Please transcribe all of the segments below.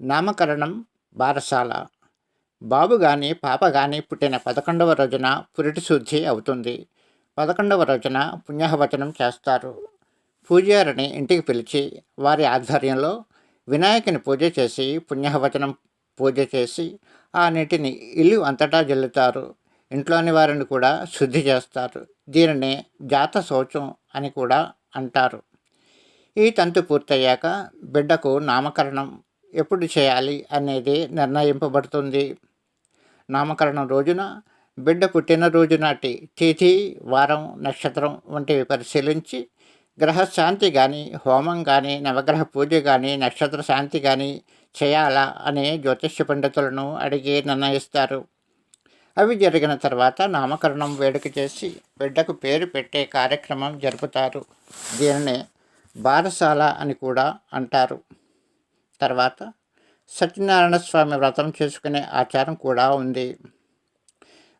నామకరణం బారసాల. బాబు కానీ పాప కానీ పుట్టిన పదకొండవ రోజున పురిటి శుద్ధి అవుతుంది. పదకొండవ రోజున పుణ్యహవచనం చేస్తారు. పూజారిని ఇంటికి పిలిచి వారి ఆధ్వర్యంలో వినాయకుని పూజ చేసి పుణ్యహవచనం పూజ చేసి ఆ నీటిని ఇల్లు అంతటా జల్లుతారు. ఇంట్లోని వారిని కూడా శుద్ధి చేస్తారు. దీనిని జాత శౌచం అని కూడా అంటారు. ఈ తంతు పూర్తయ్యాక బిడ్డకు నామకరణం ఎప్పుడు చేయాలి అనేది నిర్ణయింపబడుతుంది. నామకరణం రోజున బిడ్డ పుట్టినరోజు నాటి తిథి వారం నక్షత్రం వంటివి పరిశీలించి గ్రహశాంతి కానీ హోమం కానీ నవగ్రహ పూజ కానీ నక్షత్ర శాంతి కానీ చేయాలా అని జ్యోతిష్య పండితులను అడిగి నిర్ణయిస్తారు. అవి జరిగిన తర్వాత నామకరణం వేడుక చేసి బిడ్డకు పేరు పెట్టే కార్యక్రమం జరుపుతారు. దీనిని బారసాల అని కూడా అంటారు. తర్వాత సత్యనారాయణ స్వామి వ్రతం చేసుకునే ఆచారం కూడా ఉంది.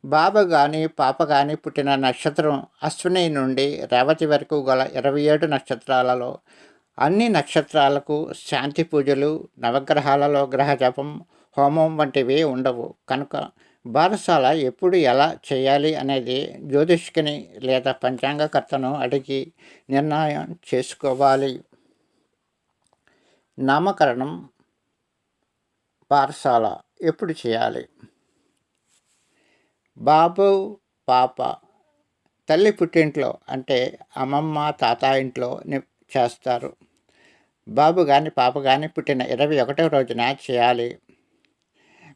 బాబ కానీ పాప కానీ పుట్టిన నక్షత్రం అశ్విని నుండి రేవతి వరకు గల ఇరవై ఏడు నక్షత్రాలలో అన్ని నక్షత్రాలకు శాంతి పూజలు నవగ్రహాలలో గ్రహ జపం హోమం వంటివి ఉండవు. కనుక బారసాల ఎప్పుడు ఎలా చేయాలి అనేది జ్యోతిష్కుని లేదా పంచాంగకర్తను అడిగి నిర్ణయం చేసుకోవాలి. నామకరణం పాఠశాల ఎప్పుడు చేయాలి? బాబు పాప తల్లి పుట్టింట్లో అంటే అమ్మమ్మ తాత ఇంట్లో చేస్తారు. బాబు కానీ పాప కానీ పుట్టిన ఇరవై ఒకటవ రోజున చేయాలి.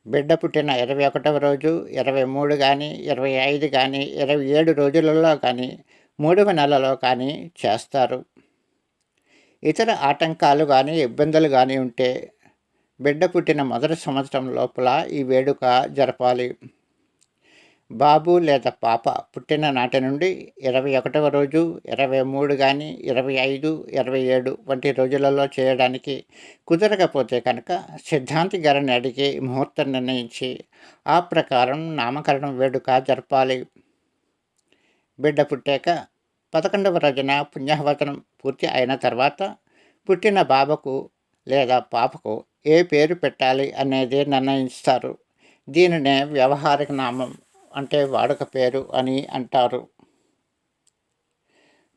బిడ్డ పుట్టిన ఇరవై ఒకటవ రోజు ఇరవై మూడు కానీ ఇరవై ఐదు కానీ ఇరవై ఏడు రోజులలో కానీ మూడవ నెలలో కానీ చేస్తారు. ఇతర ఆటంకాలు కానీ ఇబ్బందులు కానీ ఉంటే బిడ్డ పుట్టిన మొదటి సంవత్సరం లోపల ఈ వేడుక జరపాలి. బాబు లేదా పాప పుట్టిన నాటి నుండి ఇరవై ఒకటవ రోజు ఇరవై మూడు కానీ ఇరవై ఐదు ఇరవై ఏడు వంటి రోజులలో చేయడానికి కుదరకపోతే కనుక సిద్ధాంతి గారిని అడిగి ముహూర్తం నిర్ణయించి ఆ ప్రకారం నామకరణం వేడుక జరపాలి. బిడ్డ పుట్టాక పదకొండవ రోజున పుణ్యవచనం పూర్తి అయిన తర్వాత పుట్టిన బాబకు లేదా పాపకు ఏ పేరు పెట్టాలి అనేది నిర్ణయిస్తారు. దీనినే వ్యవహారిక నామం అంటే వాడుక పేరు అని అంటారు.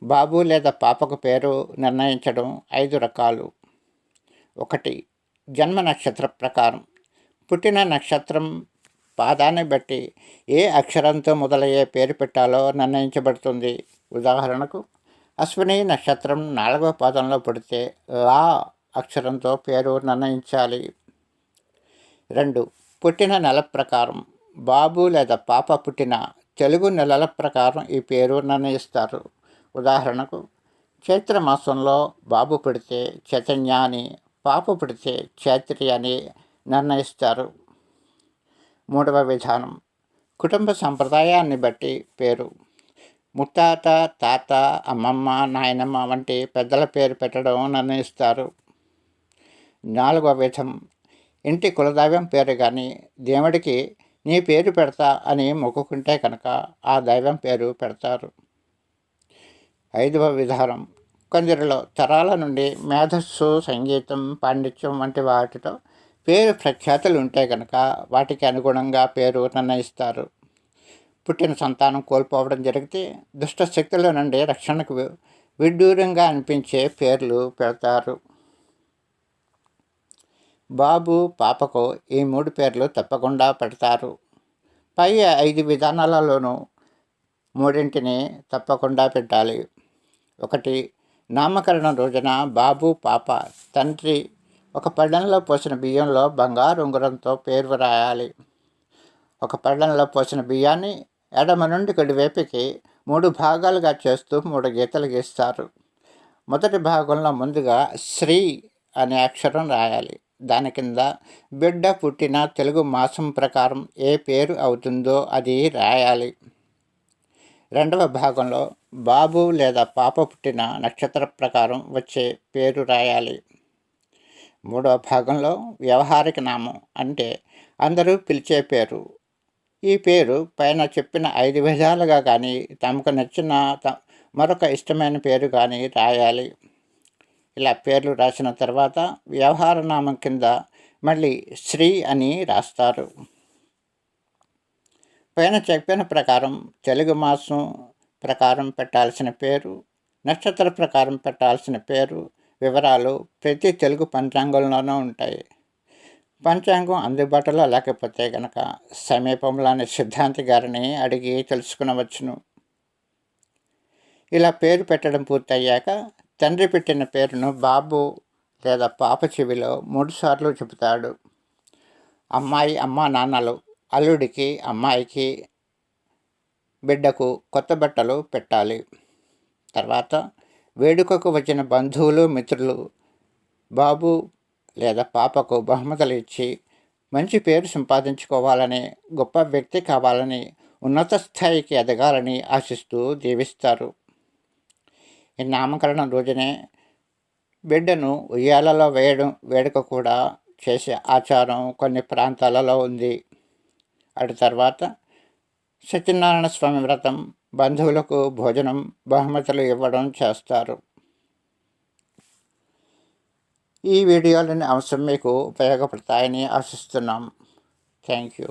బాబు లేదా పాపకు పేరు నిర్ణయించడం ఐదు రకాలు. ఒకటి జన్మ నక్షత్ర ప్రకారం. పుట్టిన నక్షత్రం పాదాన్ని బట్టి ఏ అక్షరంతో మొదలయ్యే పేరు పెట్టాలో నిర్ణయించబడుతుంది. ఉదాహరణకు అశ్విని నక్షత్రం నాలుగవ పాదంలో పుడితే లా అక్షరంతో పేరు నిర్ణయించాలి. రెండు పుట్టిన నెల ప్రకారం బాబు లేదా పాప పుట్టిన తెలుగు నెలల ప్రకారం ఈ పేరు నిర్ణయిస్తారు. ఉదాహరణకు చైత్ర మాసంలో బాబు పుడితే చైతన్య అని పాప పుడితే చైత్రి అని నిర్ణయిస్తారు. మూడవ విధానం కుటుంబ సంప్రదాయాన్ని బట్టి పేరు. ముత్తాత తాత అమ్మమ్మ నాయనమ్మ వంటి పెద్దల పేరు పెట్టడం నిర్ణయిస్తారు. నాలుగవ విధం. ఇంటి కులదైవం పేరు కానీ దేవుడికి నీ పేరు పెడతా అని మొక్కుకుంటే కనుక ఆ దైవం పేరు పెడతారు. ఐదవ విధానం. కొందరిలో తరాల నుండి మేధస్సు సంగీతం పాండిత్యం వంటి వాటితో పేరు ప్రఖ్యాతులు ఉంటే కనుక వాటికి అనుగుణంగా పేరు నిర్ణయిస్తారు. పుట్టిన సంతానం కోల్పోవడం జరిగితే దుష్ట శక్తుల నుండి రక్షణకు విడ్డూరంగా అనిపించే పేర్లు పెడతారు. బాబు పాపకు ఈ మూడు పేర్లు తప్పకుండా పెడతారు. పై ఐదు విధానాలలోనూ మూడింటిని తప్పకుండా పెట్టాలి. ఒకటి నామకరణం రోజున బాబు పాప తండ్రి ఒక పళ్ళెంలో పోసిన బియ్యంలో బంగారు ఉంగరంతో పేరు రాయాలి. ఒక పళ్ళెంలో పోసిన బియ్యాన్ని ఎడమ నుండి కుడివైపుకి మూడు భాగాలుగా చేస్తూ మూడు గీతలు గీస్తారు. మొదటి భాగంలో ముందుగా శ్రీ అనే అక్షరం రాయాలి. దాని కింద బిడ్డ పుట్టిన తెలుగు మాసం ప్రకారం ఏ పేరు అవుతుందో అది రాయాలి. రెండవ భాగంలో బాబు లేదా పాప పుట్టిన నక్షత్ర ప్రకారం వచ్చే పేరు రాయాలి. మూడవ భాగంలో వ్యవహారిక నామం అంటే అందరూ పిలిచే పేరు ఈ పేరు పైన చెప్పిన ఐదు విధాలుగా కానీ తమకు నచ్చిన మరొక ఇష్టమైన పేరు కానీ రాయాలి. ఇలా పేర్లు రాసిన తర్వాత వ్యవహార నామం కింద మళ్ళీ శ్రీ అని రాస్తారు. పైన చెప్పిన ప్రకారం తెలుగు మాసం ప్రకారం పెట్టాల్సిన పేరు నక్షత్ర ప్రకారం పెట్టాల్సిన పేరు వివరాలు ప్రతి తెలుగు పంచాంగంలోనూ ఉంటాయి. పంచాంగం అందుబాటులో లేకపోతే గనక సమీపంలోని సిద్ధాంతి గారిని అడిగి తెలుసుకునవచ్చును. ఇలా పేరు పెట్టడం పూర్తయ్యాక తండ్రి పెట్టిన పేరును బాబు లేదా పాప చెవిలో మూడుసార్లు చెబుతాడు. అమ్మాయి అమ్మా నాన్నలు అల్లుడికి అమ్మాయికి బిడ్డకు కొత్త బట్టలు పెట్టాలి. తర్వాత వేడుకకు వచ్చిన బంధువులు మిత్రులు బాబు లేదా పాపకు బహుమతులు ఇచ్చి మంచి పేరు సంపాదించుకోవాలని గొప్ప వ్యక్తి కావాలని ఉన్నత స్థాయికి ఎదగాలని ఆశిస్తూ దీవిస్తారు ఈ నామకరణం రోజునే బిడ్డను ఉయ్యాలలో వేయడం వేడుక కూడా చేసే ఆచారం కొన్ని ప్రాంతాలలో ఉంది. అటు తర్వాత సత్యనారాయణ స్వామి వ్రతం బంధువులకు భోజనం బహుమతులు ఇవ్వడం చేస్తారు. ఈ వీడియోలని అంశం మీకు ఉపయోగపడతాయని ఆశిస్తున్నాం. Thank you.